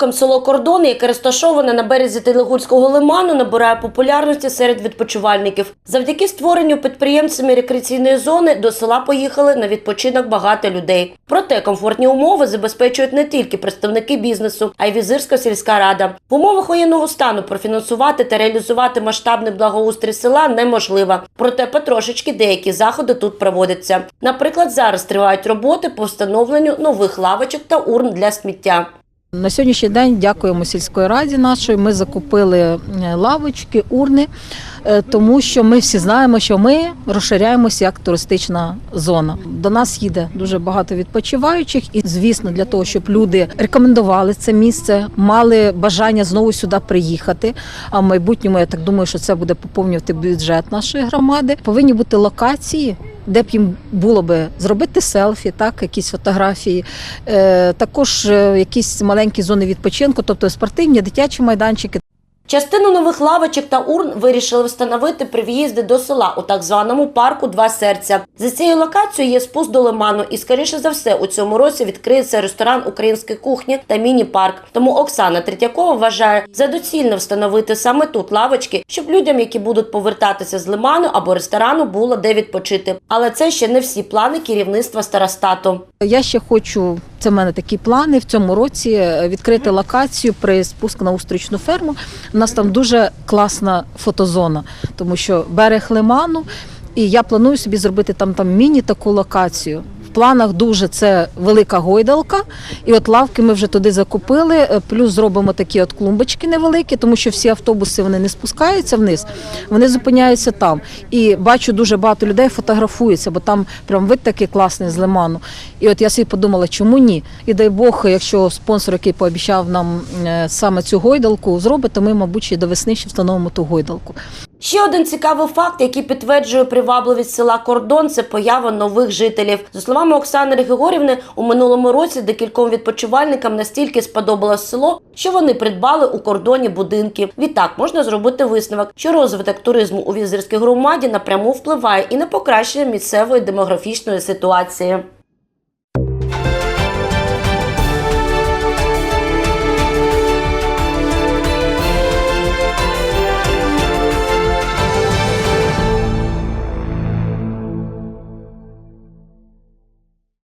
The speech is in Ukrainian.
роком село Кордони, яке розташоване на березі Телегульського лиману, набирає популярності серед відпочивальників. Завдяки створенню підприємцями рекреаційної зони до села поїхали на відпочинок багато людей. Проте комфортні умови забезпечують не тільки представники бізнесу, а й візирська сільська рада. В умовах воєнного стану профінансувати та реалізувати масштабний благоустрій села неможливо. Проте потрошечки деякі заходи тут проводяться. Наприклад, зараз тривають роботи по встановленню нових лавочок та урн для сміття. На сьогоднішній день дякуємо сільської раді нашої. Ми закупили е, лавочки, урни, е, тому що ми всі знаємо, що ми розширяємося як туристична зона. До нас їде дуже багато відпочиваючих, і звісно, для того, щоб люди рекомендували це місце, мали бажання знову сюди приїхати. А в майбутньому я так думаю, що це буде поповнювати бюджет нашої громади. Повинні бути локації. Де б їм було би зробити селфі, так якісь фотографії, е, також е, якісь маленькі зони відпочинку, тобто спортивні, дитячі майданчики. Частину нових лавочок та урн вирішили встановити при в'їзді до села у так званому парку Два серця. За цією локацією є спуск до лиману, і скоріше за все у цьому році відкриється ресторан української кухні та міні-парк. Тому Оксана Третьякова вважає за доцільно встановити саме тут лавочки, щоб людям, які будуть повертатися з лиману або ресторану, було де відпочити. Але це ще не всі плани керівництва старостату. Я ще хочу, це в мене такі плани в цьому році відкрити локацію при спуск на устрічну ферму. Нас там дуже класна фотозона, тому що берег лиману, і я планую собі зробити там, там міні таку локацію. Планах дуже це велика гойдалка, і от лавки ми вже туди закупили. е, Плюс зробимо такі от клумбочки невеликі, тому що всі автобуси вони не спускаються вниз, вони зупиняються там. І бачу дуже багато людей фотографуються, бо там прям вид такий класний з лиману. І от я собі подумала, чому ні? І дай Бог, якщо спонсор, який пообіцяв нам е, саме цю гойдалку, зробить, то ми, мабуть, ще до весни ще встановимо ту гойдалку. Ще один цікавий факт, який підтверджує привабливість села Кордон, це поява нових жителів. За словами Оксани Григорівни, у минулому році декільком відпочивальникам настільки сподобалось село, що вони придбали у кордоні будинки. Відтак можна зробити висновок, що розвиток туризму у візерській громаді напряму впливає і на покращення місцевої демографічної ситуації.